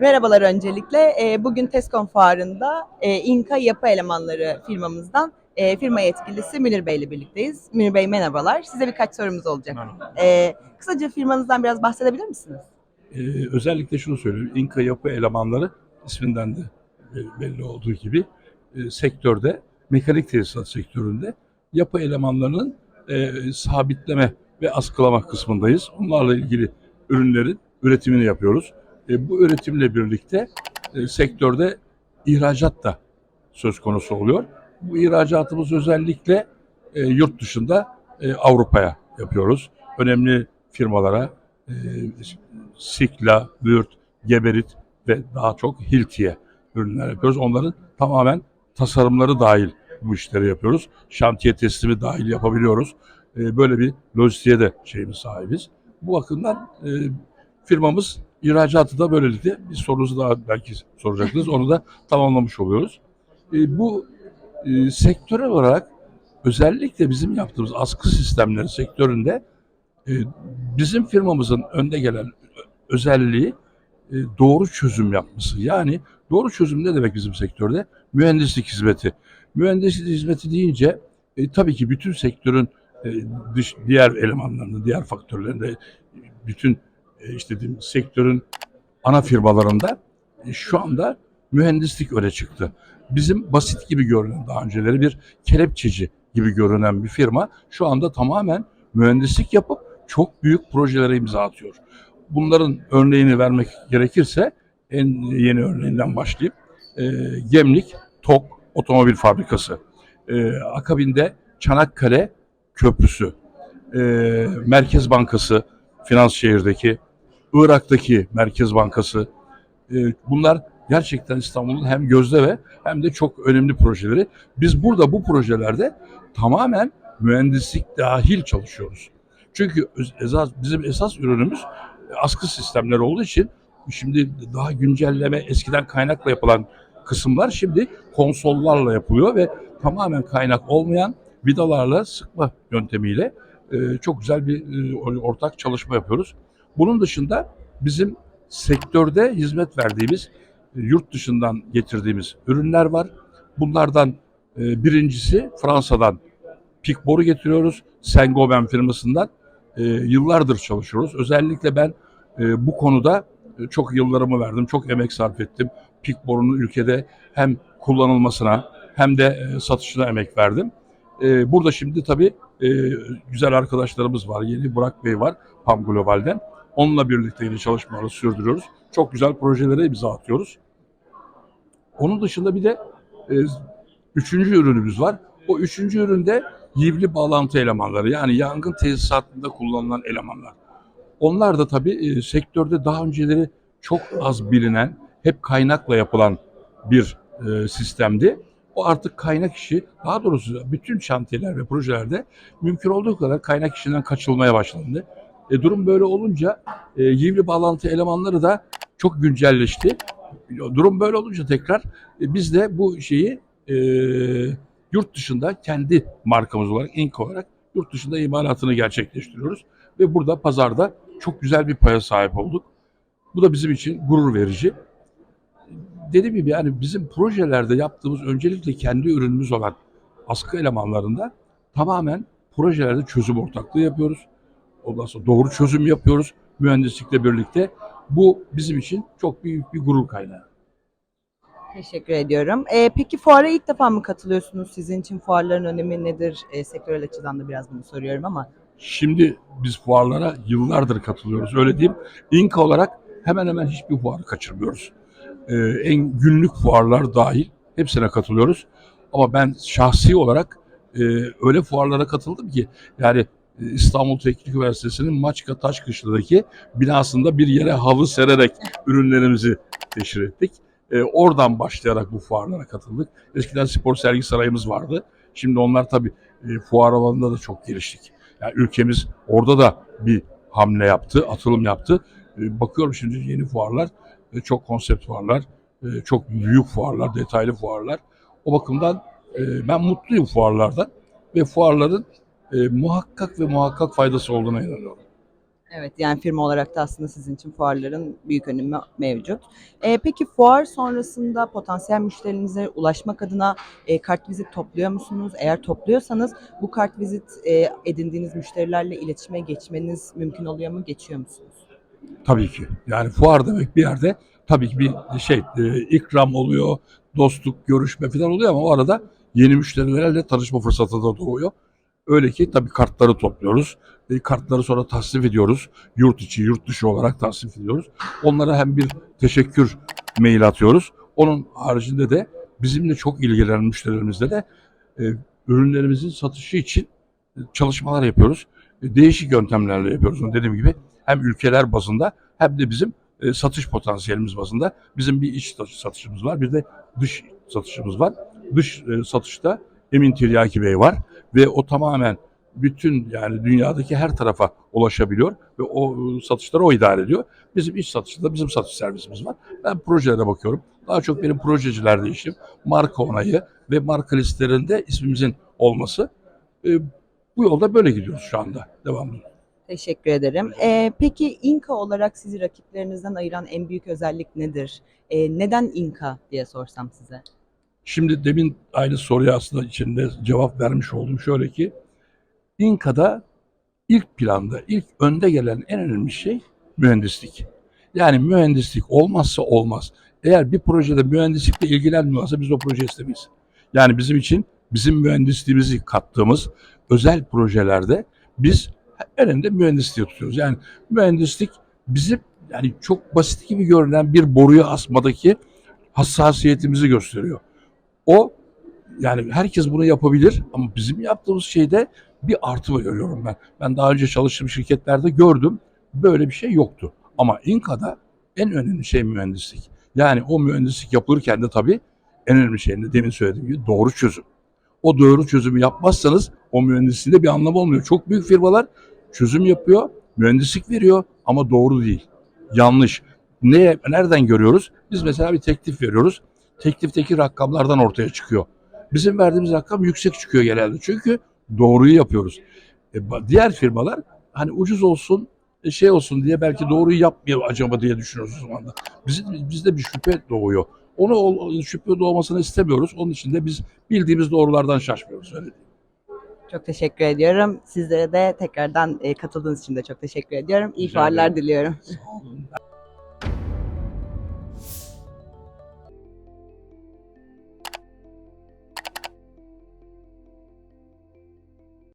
Merhabalar öncelikle. Ee, Bugün TESCOM fuarında e, İNKA Yapı Elemanları firmamızdan e, firma yetkilisi Münir Bey ile birlikteyiz. Münir Bey merhabalar. Size birkaç sorumuz olacak. Merhaba. Ee, Kısaca firmanızdan biraz bahsedebilir misiniz? Ee, özellikle şunu söyleyeyim. İnka yapı elemanları isminden de e, belli olduğu gibi sektörde, mekanik tesisat sektöründe yapı elemanlarının e, sabitleme ve askılama kısmındayız. Onlarla ilgili ürünlerin üretimini yapıyoruz. E, bu üretimle birlikte e, sektörde ihracat da söz konusu oluyor. Bu ihracatımız özellikle e, yurt dışında e, Avrupa'ya yapıyoruz. Önemli firmalara e, Sikla, Würth, Geberit ve daha çok Hilti'ye ürünler yapıyoruz. Onların tamamen tasarımları dahil bu işleri yapıyoruz. Şantiye teslimi dahil yapabiliyoruz. E, böyle bir lojistiğe de şeyimiz sahibiz. Bu bakımdan e, firmamız ihracatı da böylelikle bir sorunuzu daha belki soracaksınız. Onu da tamamlamış oluyoruz. E, bu e, sektörel olarak özellikle bizim yaptığımız askı sistemleri sektöründe e, bizim firmamızın önde gelen özelliği e, doğru çözüm yapması. Yani doğru çözüm ne demek bizim sektörde? Mühendislik hizmeti. Mühendislik hizmeti deyince e, tabii ki bütün sektörün e, dış diğer elemanlarını, diğer faktörlerinde bütün e, işte diyeyim, sektörün ana firmalarında e, şu anda mühendislik öne çıktı. Bizim basit gibi görünen daha önceleri bir kelepçeci gibi görünen bir firma şu anda tamamen mühendislik yapıp çok büyük projelere imza atıyor. Bunların örneğini vermek gerekirse en yeni örneğinden başlayayım. E, Gemlik TOK Otomobil Fabrikası. E, akabinde Çanakkale Köprüsü. E, Merkez Bankası Finans şehirdeki. Irak'taki Merkez Bankası. E, bunlar gerçekten İstanbul'un hem gözde ve hem de çok önemli projeleri. Biz burada bu projelerde tamamen mühendislik dahil çalışıyoruz. Çünkü esas, bizim esas ürünümüz e, askı sistemleri olduğu için şimdi daha güncelleme eskiden kaynakla yapılan kısımlar şimdi konsollarla yapılıyor ve tamamen kaynak olmayan vidalarla sıkma yöntemiyle e, çok güzel bir e, ortak çalışma yapıyoruz. Bunun dışında bizim sektörde hizmet verdiğimiz e, yurt dışından getirdiğimiz ürünler var. Bunlardan e, birincisi Fransa'dan pik boru getiriyoruz. Saint-Gobain firmasından e, yıllardır çalışıyoruz. Özellikle ben bu konuda çok yıllarımı verdim, çok emek sarf ettim. Pik borunun ülkede hem kullanılmasına hem de satışına emek verdim. Burada şimdi tabii güzel arkadaşlarımız var. Yeni Burak Bey var PAM Global'den. Onunla birlikte yine çalışmaları sürdürüyoruz. Çok güzel projelere imza atıyoruz. Onun dışında bir de e, üçüncü ürünümüz var. O üçüncü üründe yivli bağlantı elemanları yani yangın tesisatında kullanılan elemanlar. Onlar da tabii e, sektörde daha önceleri çok az bilinen, hep kaynakla yapılan bir e, sistemdi. O artık kaynak işi, daha doğrusu bütün şantiyeler ve projelerde mümkün olduğu kadar kaynak işinden kaçılmaya başlandı. E, durum böyle olunca e, yivli bağlantı elemanları da çok güncelleşti. Durum böyle olunca tekrar e, biz de bu şeyi e, yurt dışında kendi markamız olarak, Ink olarak yurt dışında imalatını gerçekleştiriyoruz. Ve burada pazarda çok güzel bir paya sahip olduk. Bu da bizim için gurur verici. Dediğim gibi yani bizim projelerde yaptığımız öncelikle kendi ürünümüz olan askı elemanlarında tamamen projelerde çözüm ortaklığı yapıyoruz. Ondan sonra doğru çözüm yapıyoruz mühendislikle birlikte. Bu bizim için çok büyük bir gurur kaynağı. Teşekkür ediyorum. Ee, Peki fuara ilk defa mı katılıyorsunuz? Sizin için fuarların önemi nedir? E, sektörel açıdan da biraz bunu soruyorum ama. Şimdi biz fuarlara yıllardır katılıyoruz öyle diyeyim. İnka olarak hemen hemen hiçbir fuarı kaçırmıyoruz. Ee, en günlük fuarlar dahil hepsine katılıyoruz. Ama ben şahsi olarak e, öyle fuarlara katıldım ki yani İstanbul Teknik Üniversitesi'nin Maçka Taşkışla'daki binasında bir yere halı sererek ürünlerimizi teşhir ettik. E, oradan başlayarak bu fuarlara katıldık. Eskiden spor sergi sarayımız vardı. Şimdi onlar tabii e, fuar alanında da çok geliştik. Yani ülkemiz orada da bir hamle yaptı, atılım yaptı. E, bakıyorum şimdi yeni fuarlar, e, çok konsept fuarlar, e, çok büyük fuarlar, detaylı fuarlar. O bakımdan e, ben mutluyum fuarlardan ve fuarların e, muhakkak ve muhakkak faydası olduğuna inanıyorum. Evet yani firma olarak da aslında sizin için fuarların büyük önemi mevcut. Ee, peki fuar sonrasında potansiyel müşterilerinize ulaşmak adına e, kart vizit topluyor musunuz? Eğer topluyorsanız bu kart vizit e, edindiğiniz müşterilerle iletişime geçmeniz mümkün oluyor mu? Geçiyor musunuz? Tabii ki. Yani fuar demek bir yerde tabii ki bir şey e, ikram oluyor, dostluk, görüşme falan oluyor ama o arada yeni müşterilerle tanışma fırsatı da doğuyor. Öyle ki tabii kartları topluyoruz. E, kartları sonra tasnif ediyoruz. Yurt içi, yurt dışı olarak tasnif ediyoruz. Onlara hem bir teşekkür mail atıyoruz. Onun haricinde de bizimle çok ilgilenen müşterilerimizle de e, ürünlerimizin satışı için e, çalışmalar yapıyoruz. E, değişik yöntemlerle yapıyoruz. Dediğim gibi hem ülkeler bazında hem de bizim e, satış potansiyelimiz bazında bizim bir iç satış- satışımız var. Bir de dış satışımız var. Dış e, satışta Emin Tiryaki Bey var ve o tamamen bütün yani dünyadaki her tarafa ulaşabiliyor ve o e, satışları o idare ediyor. Bizim iç satışta bizim satış servisimiz var. Ben projelere bakıyorum. Daha çok benim projelerde işim marka onayı ve marka listelerinde ismimizin olması. E, bu yolda böyle gidiyoruz şu anda. Devamlı. Teşekkür ederim. Ee, peki İnka olarak sizi rakiplerinizden ayıran en büyük özellik nedir? Ee, neden İnka diye sorsam size? Şimdi demin aynı soruya aslında içinde cevap vermiş oldum. Şöyle ki İnka'da ilk planda, ilk önde gelen en önemli şey mühendislik. Yani mühendislik olmazsa olmaz. Eğer bir projede mühendislikle ilgilenmiyorsa biz o proje istemeyiz. Yani bizim için bizim mühendisliğimizi kattığımız özel projelerde biz en önde mühendisliği tutuyoruz. Yani mühendislik bizim yani çok basit gibi görünen bir boruyu asmadaki hassasiyetimizi gösteriyor. O yani herkes bunu yapabilir ama bizim yaptığımız şeyde bir artı görüyorum ben. Ben daha önce çalıştığım şirketlerde gördüm. Böyle bir şey yoktu. Ama İnka'da en önemli şey mühendislik. Yani o mühendislik yapılırken de tabii en önemli şey de demin söylediğim gibi doğru çözüm. O doğru çözümü yapmazsanız o mühendisliğinde bir anlamı olmuyor. Çok büyük firmalar çözüm yapıyor, mühendislik veriyor ama doğru değil. Yanlış. Ne, nereden görüyoruz? Biz mesela bir teklif veriyoruz. Teklifteki rakamlardan ortaya çıkıyor. Bizim verdiğimiz rakam yüksek çıkıyor genelde. Çünkü doğruyu yapıyoruz. E, diğer firmalar hani ucuz olsun, e, şey olsun diye belki doğruyu yapmıyor acaba diye düşünüyoruz o zaman da. Bizim, bizde bir şüphe doğuyor. Onu şüphe doğmasını istemiyoruz. Onun için de biz bildiğimiz doğrulardan şaşmıyoruz. Öyle diyeyim. Çok teşekkür ediyorum. Sizlere de tekrardan e, katıldığınız için de çok teşekkür ediyorum. İyi fuarlar diliyorum. Sağ olun.